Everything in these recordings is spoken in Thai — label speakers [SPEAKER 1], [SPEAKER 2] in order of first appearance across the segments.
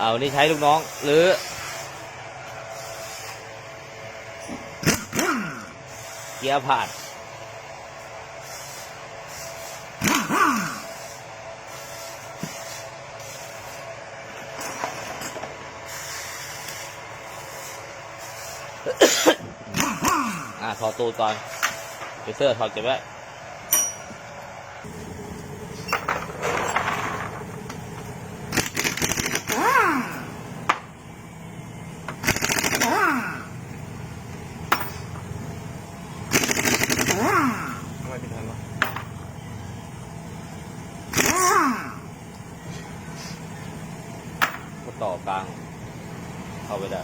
[SPEAKER 1] เอานี่ใช้ลูกน้อง หรือ เกียร์ผ่านอ่าถอดตูดก่อนไปเสื้อถอดเก็บไว้
[SPEAKER 2] ทำไมเป็นทันวะ
[SPEAKER 1] ก็ต่อกลาง เข้าไปได้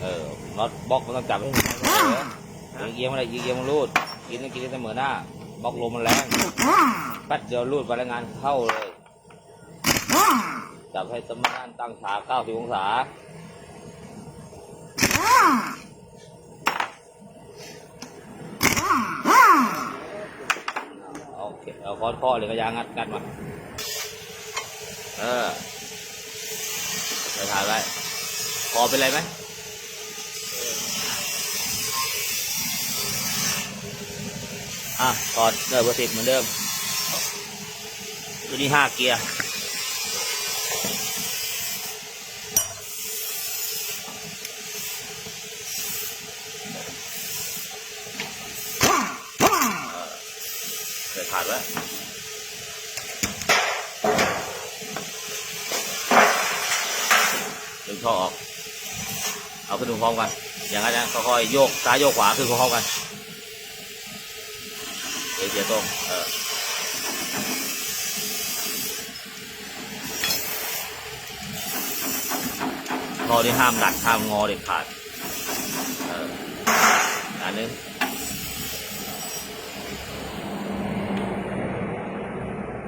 [SPEAKER 1] เออน็อต บล็อกมันต้องจับให้มันเสมอเอียงๆไม่ได้เอียงๆมันรูดกินต้องกินให้เสมอหน้าบล็อกลมมันแรงแป๊ดเดียวรูดไปแล้วงานเข้าเลย จับให้เสมอหน้าตั้งฉาก90องศาโอเคเอาค้อนข้อเลยก็ยางงัดงัดมา เออไปถ่ายไว้คอเป็นไรไหม อะก่อนเดินเบอร์สิบเหมือนเดิมตัวนี้ห้าเกียร์ใส่ขาดไว้วดึงท่อออก เอาขึ้นพร้อมกัน อย่างนั้นนะค่อยๆโยกซ้ายโยกขวาขึ้นพร้อมกัน เดี๋ยวเสียตรงเออท่อที่ห้ามดัดห้ามงอเด็ดขาดเอออันนึง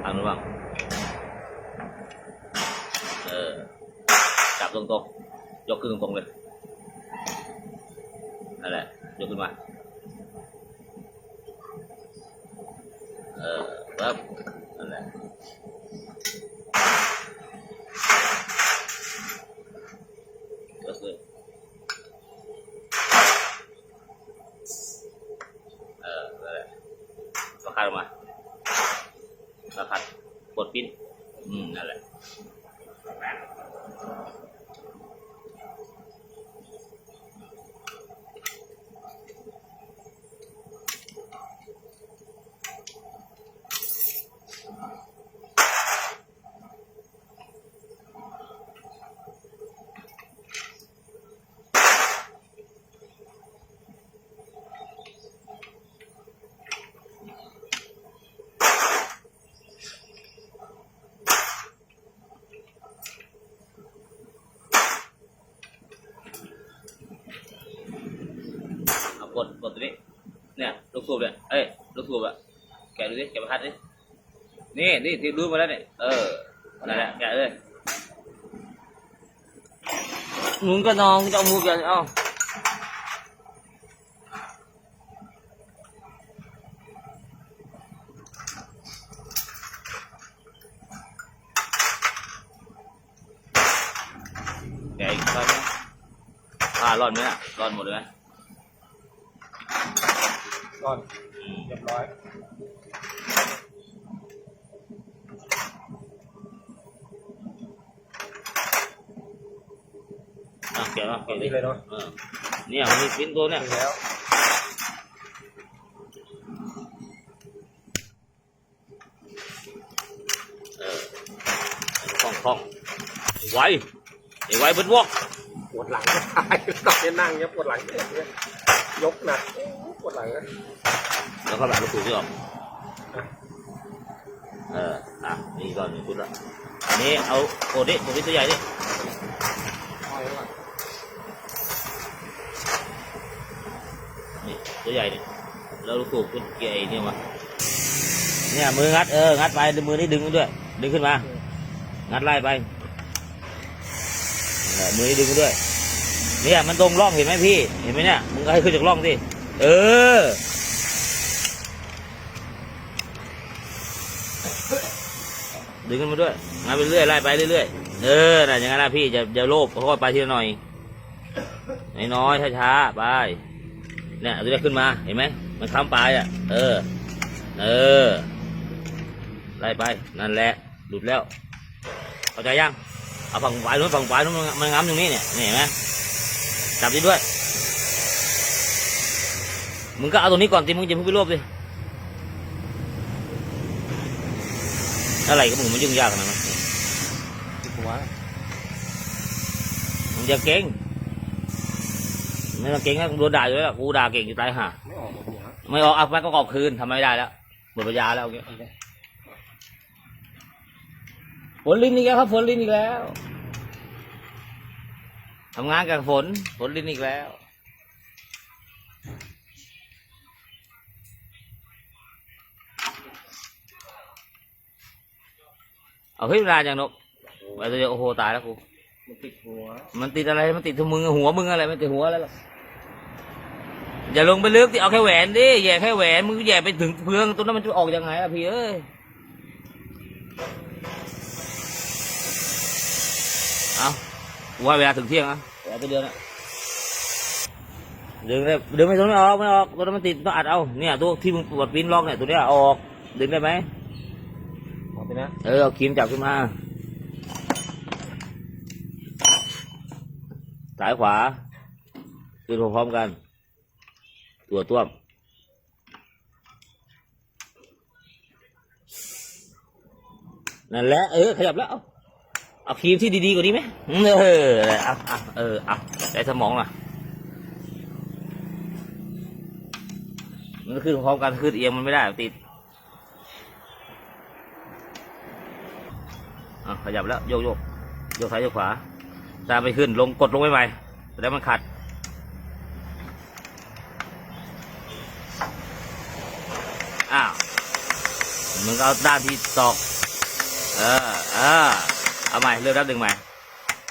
[SPEAKER 1] ทางนู้นบ้างเออจับตรงๆยกขึ้นตรงๆเลยนั่นแหละยกขึ้นมา เออ ปั๊บนั่นแหละกขึ้นเออนั่นแหละคาดออกมาแล้วคัดกดปิ้นอืมนั่นแหละ กดกดตัวนี้เนี่ยลูกสูบเนี่ยเอ้ยลูกสูบอะแกะดูดิแกะประทัดดินี่นี่ที่รู้มาแล้วเนี่ยเออนั่นแหละแกะเลยหนุนก็นองจะเอามือแกะเอ้าแกะอีกครั้งอ่ารอดไหมอะรอดหมดเลยไหม
[SPEAKER 2] ก่อน
[SPEAKER 1] อืม
[SPEAKER 2] เรียบร้อย
[SPEAKER 1] อะแกะมาแกะดิ
[SPEAKER 2] นี่เลยเนาะ
[SPEAKER 1] เออเนี่ยมันมีปิ้นตัวเนี่ย
[SPEAKER 2] ถึงแล้ว
[SPEAKER 1] เออคล่องคล่องไอ้ไวไอ้ไวเบิดวอก
[SPEAKER 2] ปวดหลังจะตายตอนนี้นั่งเนี่ยปวดหลังเนี่ยยกหนักโอ้ป วดหลังนะ
[SPEAKER 1] แล้วก็แบบลูกสูบที่ออกเอออะนี่ก่อนหนึ่งชุดละอันนี้เอาโอ้ดิตัวนี้ตัวใหญ่ดิ
[SPEAKER 2] นี่
[SPEAKER 1] ตัวใหญ่ดิแล้วลูกสูบขึ้นเกียร์เนี่ยมาเนี่ยมืองัดเอองัดไปมือนี่ดึงมันด้วย ดึงขึ้นมา งัดไล่ไปเออมือนี่ดึงมันด้วยเนี่ยมันตรงร่องเห็นไหมพี่ เห็นไหมเนี่ย มึงก็ให้ขึ้นจากร่องสิ เออ ดึงขึ้นมาด้วยงานไปเรื่อยไล่ไปเรื่อยๆเออน่ะอย่างนั้นนะพี่จะจะโลภค่อยๆไปทีละหน่อยน้อยๆช้าๆไปเนี่ยตัวนี้ขึ้นมาเห็นไหมมันค้ำปลายอะ เออ เออไล่ไปนั่นแหละหลุดแล้วเข้าใจยังเอาฝั่งขวานู้นฝั่งขวานู้นมันมันง้ำตรงนี้เนี่ยนี่เห็นไหมจับดีด้วย มึงก็เอาตรงนี้ก่อนสิมึงจะเพิ่งไปรวบดิอะไรก็มึงมันยุ่งยากขนาดนั้น
[SPEAKER 2] ที่หัว
[SPEAKER 1] มึงจะเก่งไม่ต้องเก่งนะกูโดนด่าอยู่แล้วกูด่าเก่งอยู่ตายห่า
[SPEAKER 2] ไม่ออกหัว
[SPEAKER 1] ไม่ออกเอาไปก็กอบคืนทำไม่ได้แล้วหมดปัญญาแล้วเอาเงี้ยฝนลิ้นอีกแล้วครับฝนลิ้นอีกแล้วทำงานกับฝนฝนลิ้นอีกแล้ว เอาเฮ้ยเวลาอย่างนกไปตัวเดียวโอ้โหตายแล้วกู
[SPEAKER 2] มันติดหัว
[SPEAKER 1] มันติดอะไร มันติดที่มึงหัวมึงอะไรมันติดหัวแล้วหรอกอย่าลงไปลึกดิเอาแค่แหวนดิแย่แค่แหวนมึงแย่ไปถึงเพืองตัวนั้นมันจะออกยังไงล่ะพี่เอ้ยเอากูว่าเวลาถึงเที่ยงอะเวลาตัวเดียวนะดึงได้ดึงไม่ต้องไม่ออกไม่ออกตัวนั้นมันติดต้องอัดเอาเนี่ยตัวที่มึงปวดปิ้นล็อกเนี่ยตัวเนี้ยเอาออกดึงได้ไหม
[SPEAKER 2] ออกไปนะ
[SPEAKER 1] เออเอาครีมจับขึ้นมาซ้ายขวาขึ้นพร้อมๆกัน ตัวต้วมนั่นแหละเออขยับแล้ว เอาครีมที่ดีๆกว่านี้ไหมเออเอาเอาเออเอาใช้สมองล่ะมันขึ้นพร้อมกันขึ้นเอียงมันไม่ได้ติด อะขยับแล้วโยกโยกโยกซ้ายโยกขวาตามไปขึ้นลงกดลงไปใหม่แล้วมันขัด อ้าวมึงก็เอาด้านที่ตอก เออเออเอาใหม่เริ่มนับหนึ่งใหม่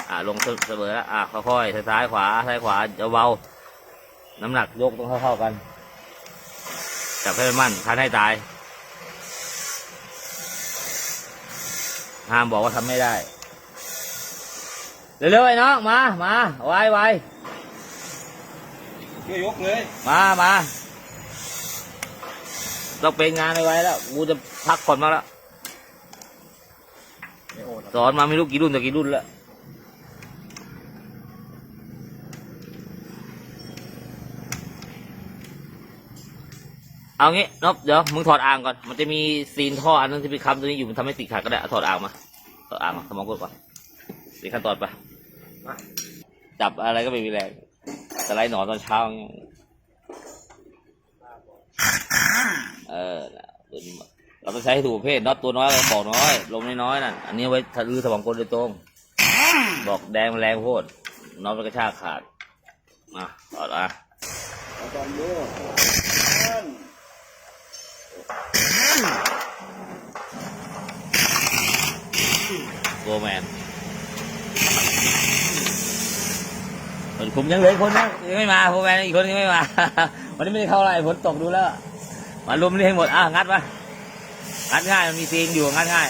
[SPEAKER 1] อ่าลงเสมอแล้วอ่าค่อยๆซ้ายขวาซ้ายขวาเบาน้ำหนักยกต้องเท่าๆกันจับให้มันมั่นทันให้ตาย ห้ามบอกว่าทำไม่ได้ เร็วๆไอ้น้อง มา มาไวไว
[SPEAKER 2] ช่วยยกเลย
[SPEAKER 1] มามาต้องเป็นงานไว้แล้ว กูจะพักผ่อนมางแล้ว
[SPEAKER 2] ไม่โอด
[SPEAKER 1] สอนมาไม่รู้กี่รุ่นต่อกี่รุ่นแล้ว เอางี้นบเดี๋ยวมึงถอดอ่างก่อนมันจะมีซีนท่ออันนั้นที่ไปค้ำตัวนี้อยู่มันทำให้ติดขัดก็ได้เอาถอดอ่างมาถอดอ่างมาสมองกดก่อนนี่ขั้นตอนไปจับอะไรก็ไม่มีแรงแต่ไล่หนอนตอนเช้างเออเราต้องใช้ให้ถูกประเภทน็อตตัวน้อยบอกน้อย ลมน้อยๆนั่นอันนี้ไว้ทะลือสมองกลโดยตรง บอกแดงแรงโพดน็อตมันกระชากขาดมาถอดอะ
[SPEAKER 2] ตอนนี้
[SPEAKER 1] โกแมนคนคุมยังเหลืออกคนนะยังไม่มาโกแมนอีกคนยังไม่มา วันนี้ไม่ได้เข้าอะไรฝนตกดูแล้ว มารวมนี่ให้หมด อะ งัดมางัดง่ายมันมีซีนอยู่งัดง่าย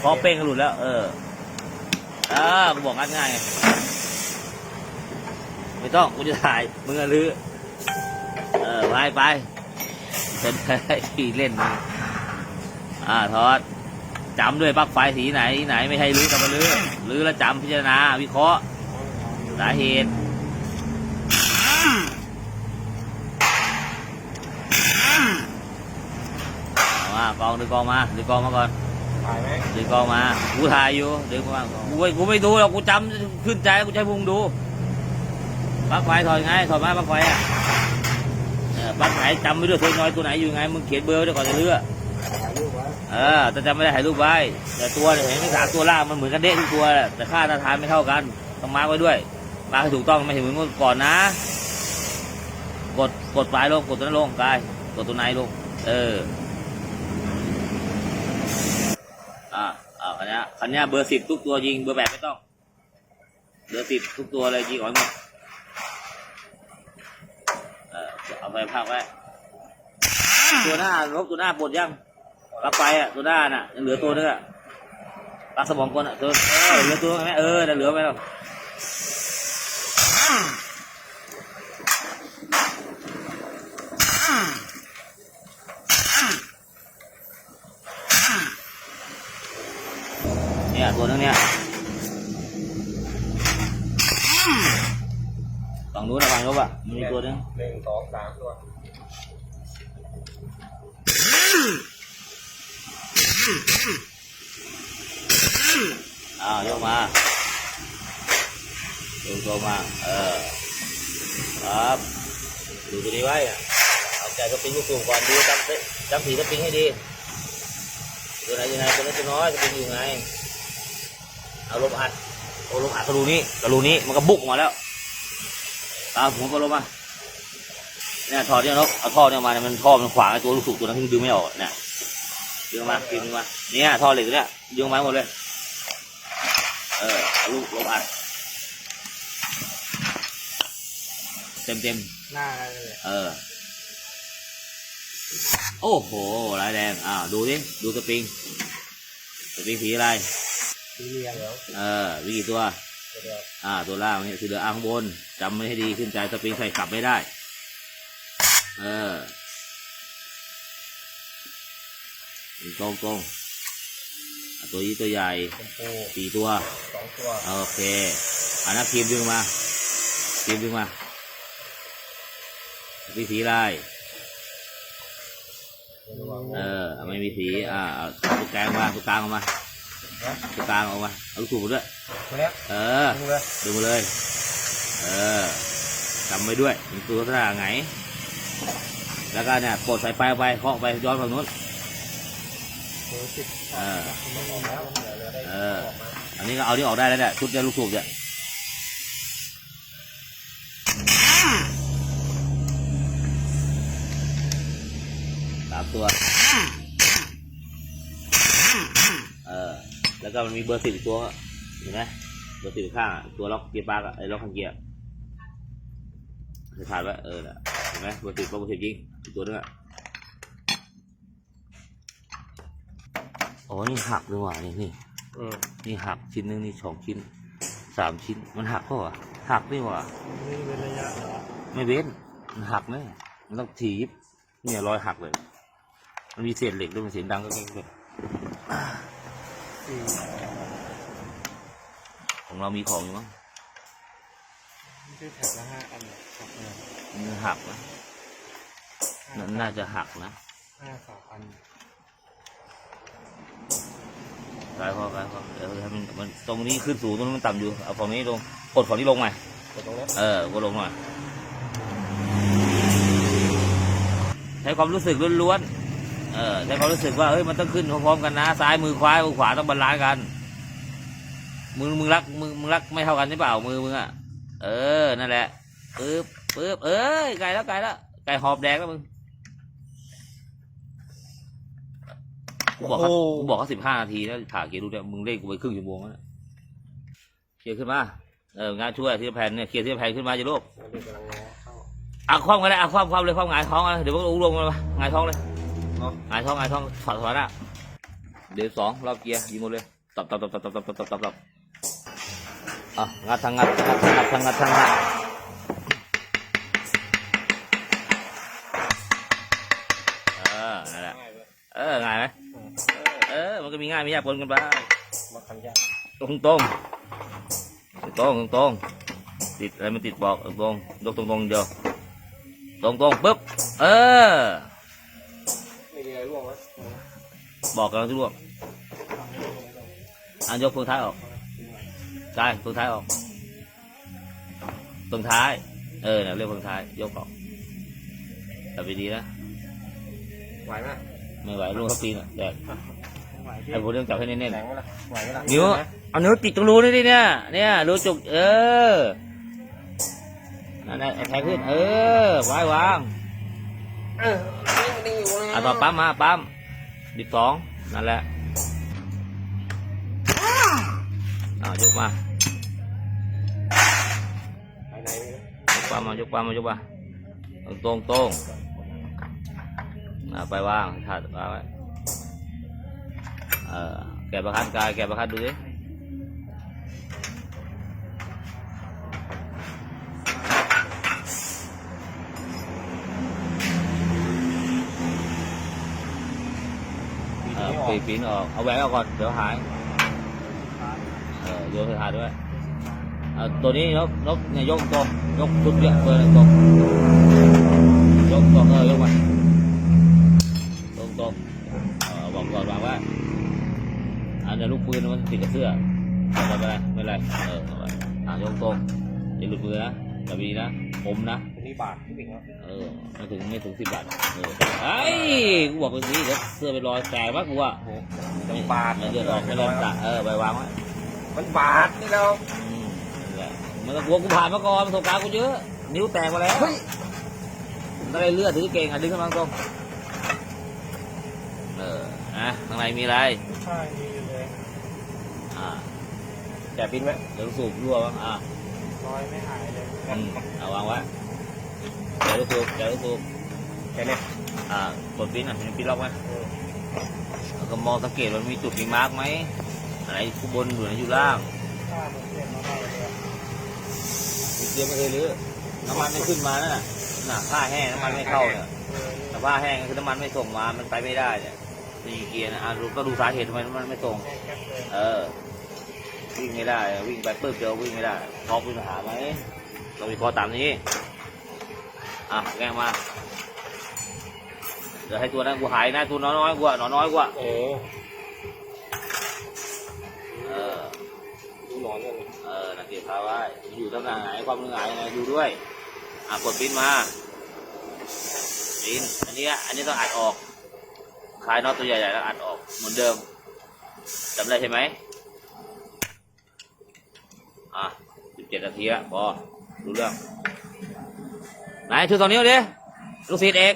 [SPEAKER 1] พอเป้งก็หลุดแล้ว เออเออกูบอกงัดง่ายไงไม่ต้องกูจะถ่ายมึงอะลือเออไปไป เป็นขี่เล่นอ่าทอดจำด้วยปลั๊กไฟสีไหนไหนไม่ให้รื้อกลับมารื้อรื้อแล้วจำพิจารณา วิเคราะห์สาเหตุเอามากองดึงกองมาดึงกองมาก่อน
[SPEAKER 2] ถ่ายไหม
[SPEAKER 1] ดึงกองมากูถ่ายอยู่ดึงมากูไม่กูไม่ดูหรอกกูจำขึ้นใจกูใช้พุงดูปลั๊กไฟถอดไงถอดมาปลั๊กไฟอะ เออปลั๊กไหนจำไม่ด้วยตัวน้อยตัวไหนอยู่ไงมึงเขียนเบอร์ไว้ด้วยก่อนจะเลือก
[SPEAKER 2] ถ่ายรูปไว้
[SPEAKER 1] เออแต่จำไม่ได้ถ่ายรูปไว้ แต่ตัวเห็นไหมสามตัวล่างมันเหมือนกันเด้ทุกตัวแหละแต่ค่าตาทานไม่เท่ากันต้องมาร์กไว้ด้วยมาร์กให้ถูกต้องไม่เห็นเหมือนก่อนนะ กดกดปลายลงกดตัวนั้นลงกายกดตัวในลง เอออ่าอ่าคันนี้คันนี้เบอร์สิบทุกตัวยิงเบอร์แปดไม่ต้อง เบอร์สิบทุกตัวเลยยิงออกหมด เออเอาไปพักไว้ตัวหน้าลบตัวหน้าปลดยัง
[SPEAKER 2] อ
[SPEAKER 1] ปลั๊กไฟอะตัวหน้าน่ะยังเหลือตัวนึงอะปลั๊กสมองกลอะตัวเออเหลือตัวไหมเออน่ะเหลือไหมล่ะเนี่ยตัวนึงเนี่ยฝั่ง นู้นนะฝั่งนู้นอะมันมีตัวนึง
[SPEAKER 2] หนึ่งสองสามตัว
[SPEAKER 1] อ้าวยกมาดูตัวมา เออ ครับ ดูตัวนี้ไว้อะเอาใจสปริงลูกสูงก่อนดูจำสิจำสีสปริงให้ดี ตัวไหนตัวไหนตัวเล็กตัวน้อยสปริงอยู่ไง เอาลมอัดเอาลมอัดกระรูนี้กระรูนี้มันก็บุกออกมาแล้ว ตามผมก็ลมมาเนี่ยถอดเนี่ยนกเอาท่อเนี่ยมาเนี่ยมันท่อมันขวางไอ้ตัวลูกสูบตัวนั้นที่มันดึงไม่ออกเนี่ยดึงมาดึงมาเนี่ยท่อเหล็กตัวเนี่ยดึงมาหมดเลยเออเอาลูกลมอัดเต็มเต็ม
[SPEAKER 2] หน้าเลย
[SPEAKER 1] ๆเออ โอ้โหลายแดงอ้าวดูดิดูสปริงสปริงสีอะไร
[SPEAKER 2] สีเหลืองเหรอ
[SPEAKER 1] เออมีกี่ตัว
[SPEAKER 2] ตัวเดียว
[SPEAKER 1] อ่าตัวล่างนี่สีเหลืองอ่างข้างบนจำไม่ให้ดีขึ้นใจสปริงใส่กลับไม่ได้ เออตรงตรงๆอะตัวนี้ตัวใหญ่
[SPEAKER 2] ชมพู
[SPEAKER 1] สี่ตัว
[SPEAKER 2] สองตัว
[SPEAKER 1] โอเคอันนั้นครีมดึงมาครีมดึงมามีสีอะไร
[SPEAKER 2] ระวัง
[SPEAKER 1] เออเอาไม่มีสีอ่าเอาตัวกลางมาตัวกลางออกมา
[SPEAKER 2] นะ
[SPEAKER 1] ตัวกลางออกมาเอาลูกสูบมาด้วย
[SPEAKER 2] ตัวเนี้ย
[SPEAKER 1] เออ
[SPEAKER 2] ดูเลย
[SPEAKER 1] ดึงมาเลย เออจำไว้ด้วยมันตัวท่าไง แล้วก็เนี่ยกดสายไฟออกไปเคาะไปย้อนฝั่งนู้น
[SPEAKER 2] มือสิบ
[SPEAKER 1] เออ
[SPEAKER 2] ไม่ออกแล้วเหลือเหลือได้
[SPEAKER 1] เออ
[SPEAKER 2] ออกมา
[SPEAKER 1] อันนี้ก็เอาที่ออกได้แล้วเนี่ยชุดเนี่ยลูกสูบเนี่ยสามตัว เออ แล้วก็มันมีเบอร์สิบอีกตัวเห็นไหมเบอร์สิบข้างอะตัวล็อกเกียร์ปลั๊กอะไอ้ล็อกคันเกียร์จะขาดไว้เออน่ะเห็นไหมเบอร์สิบเบอร์สิบยิงอีกตัวนึงอะอ๋อนี่หักเลยว่ะนี่นี่
[SPEAKER 2] อืม
[SPEAKER 1] นี่หักชิ้นหนึงนี่สองชิ้นสามชิ้นมันหักเปล่าวะหักนี่หว่า
[SPEAKER 2] นี่เป็นระยะเหรอ
[SPEAKER 1] ไม่เว้นมันหักแน่มันต้องถีบเนี่ยรอยหักเลย มันมีเศษเหล็กด้วยมันเสียงดังก็แก่ก
[SPEAKER 2] สี่
[SPEAKER 1] ของเรามีของอยู่มั้ง
[SPEAKER 2] ไม่ใช่แถบละห้าอันครับเนี่ย
[SPEAKER 1] มันหักนะน่าน่าจะหักนะ
[SPEAKER 2] ห้าสามอัน
[SPEAKER 1] กายพอกายพอเออให้มันมันตรงนี้ขึ้นสูงตรงนี้นมันต่ำอยู่เอาฝั่งนี้ลงกดฝั่งนี้ลงใหม่
[SPEAKER 2] กดตรงเนี้ย
[SPEAKER 1] เออกดลงหน่อยใช้ความรู้สึกล้วนๆเออใช้ความรู้สึกว่าเฮ้ยมันต้องขึ้นพร้อมๆกันนะ ซ้ายมือขวามือขวาต้องบาลานซ์กัน มือมึงรักมือมึงรักไม่เท่ากันใช่เปล่ามือมึงอะเออนั่นแหละปึ๊บปึ๊บเอ้ยไกลแล้วไกลแล้วไก่หอบแดงแล้วมึงกูบอกเขากูบอกเขาสิบห้านาทีแล้วถ่ายเกียร์ดูเนี่ยมึงเล่นกูไปครึ่งชั่วโมงแล้วนะเคลียร์ขึ้นมาเอองานช่วยที่แผ่นเนี่ยเคลียร์ที่แผ่นขึ้นมาจะลูก
[SPEAKER 2] มันเป็นกำลังงอเข้า
[SPEAKER 1] อะคว่ำกันเลยอะคว่ำคว่ำเลยคว่ำหงายท้องเลยเดี๋ยวมันก็อุ้งลงมาหงายท้องเลย
[SPEAKER 2] เนาะ
[SPEAKER 1] หงายท้องหงายท้องถอดถอดอะเดี๋ยวสองรอบเกียร์ยิงหมดเลยตับตับตับตับตับตับตับตับ
[SPEAKER 2] ah, ngat ngat ngat ngat ngat
[SPEAKER 1] ngat ờ này là ờ ngài này ờ มันก็มีง่ายมียากปนกันบ้าง
[SPEAKER 2] มาทำยาก
[SPEAKER 1] ตรงตรงตรงตรงติดอะไรมันติดบอกตรงยกตรงตรงเดียวตรงตรงปุ๊บเออ
[SPEAKER 2] ไม่มีอะไรร่วงวะ
[SPEAKER 1] บอกกันแล้วที่ร่วงอันยกเฟืองท้ายออก ใช่เฟืองท้ายออกเฟืองท้าย เออเนี่ยเรียกเฟืองท้าย ยกออกแต่ไปดีนะ
[SPEAKER 2] ไหวไหม
[SPEAKER 1] ไม่ไหวลูกเขาตีน่ะแต่
[SPEAKER 2] ไหวพี่
[SPEAKER 1] ไอ้ผมเรื่องจับให้แน่น
[SPEAKER 2] แข็งไหมล่ะไหวไหมล่ะ
[SPEAKER 1] ๆนิ้วเอานิ้วติดตรงรูนี่ดิเนี่ย เนี่ยรูจุก เออนั่นแหละแทงขึ้น เออไว้วาง
[SPEAKER 2] เออนี่มันอยู่นะ
[SPEAKER 1] อะต่อปั๊มมาปั๊มดิบสองนั่นแหละ ยกมา
[SPEAKER 2] ภายในนี่นะ
[SPEAKER 1] ยกปั๊มมายกปั๊มมายกมาตรงตรงตรงอ่าไปวางถาดวางไว้ออแกะประคันกายแกะประคันดูดิเออปีปีนออกเอาแหวนออกก่อนเดี๋ยวหายเออ โยนสถาดด้วยเอาตัวนี้นกนกเนี่ยยกตรงยกชุดเนี่ยเบอร์ตรงยกตรงเออยกมาตรงตรงบอกก่อนว่าว่าอันนี้ลูกปืนมันติดกับเสื้อไม่เป็นไรไม่เป็นไรเออเอาไว้อะยกตรงอย่าหลุดมือนะอย่าบีนะผมนะ
[SPEAKER 2] นนี้บาทพี่ปิงครับ
[SPEAKER 1] เออไม่ถึงไม่ถึงสิบบาทเออไอ้กูบอกไปสิเดี๋ยวเสื้อไปรอยแตกมากกูอะ
[SPEAKER 2] โอ้โหจะบาท
[SPEAKER 1] ไม่เดือดร้อนไม่เดือดร้อนเออไปวางไว้
[SPEAKER 2] มันบาทนี่เรา
[SPEAKER 1] อืมนั่นแหละมันก็กลัวกูผ่านมาก่อนประสบการณ์กูเยอะ นิ้วแตกมาแล้ว
[SPEAKER 2] เฮ้ย
[SPEAKER 1] ก็เลยเลือดถือเก่งอะดึงขึ้นมาตรงเออนะข้างในมีอะไร
[SPEAKER 2] ใช่มีอยู่เลย
[SPEAKER 1] อ่า
[SPEAKER 2] แกะปิ้นไหม
[SPEAKER 1] เดี๋ยวสูบรั่วบ้างอะ
[SPEAKER 2] รอยไม่หายเลย
[SPEAKER 1] อืมเอาวางไว้เดี๋ยวสูบเดี๋ยวสูบ
[SPEAKER 2] แค่เนี้ย
[SPEAKER 1] อ่ากดปิ้นอะมีปิ้นล็อกไหม
[SPEAKER 2] เออ
[SPEAKER 1] แล้วก็มองสังเกตว่ามีจุดมีมาร์กไหมอะ ไรอยู่บนหรืออยู่ล่าง
[SPEAKER 2] ถ้ามันเปลี่ยนมาได้เลย
[SPEAKER 1] มีเตรียมไม่เคยรื้อน้ำมันไม่ขึ้นมานั่นน่ะน่ะผ้าแห้งน้ำมันไม่เข้าเนี่ย
[SPEAKER 2] เออ
[SPEAKER 1] แต่ผ้าแห้งคือน้ำมันไม่ส่งมา มันไปไม่ได้เนี่ยมีเกียร์นะอะดูก็ดูสาเหตุทำไมน้ำมันไม่ส่ง
[SPEAKER 2] แค่แค่เลย
[SPEAKER 1] เออ วิ่งไม่ได้ วิ่งไปปึ๊บเดียววิ่งไม่ได้พอกมีปัญหาไหมเรามีพอตามนี้ อะแกล้งมาเดี๋ยวให้ตัวนั้นกูหายนะตัวน้อยๆกว่าหนอนน้อยกว่า
[SPEAKER 2] เออ
[SPEAKER 1] เอ อ
[SPEAKER 2] นเลย
[SPEAKER 1] เออนักเก็บพาไว้อยู่ตำแหน่งไหนความมือไหนยังไงดูด้วยอะกดปิ้นมาปิ้นอันนี้อันนี้ต้องอัดออกคลายน็อตตัวใหญ่ๆแล้วอัดออกเหมือนเดิมจำได้ใช่ไหมอะสิบเจ็ดนาทีละพอรู้เรื่องไหนชูสองนิ้วดิลูกศิษย์เอก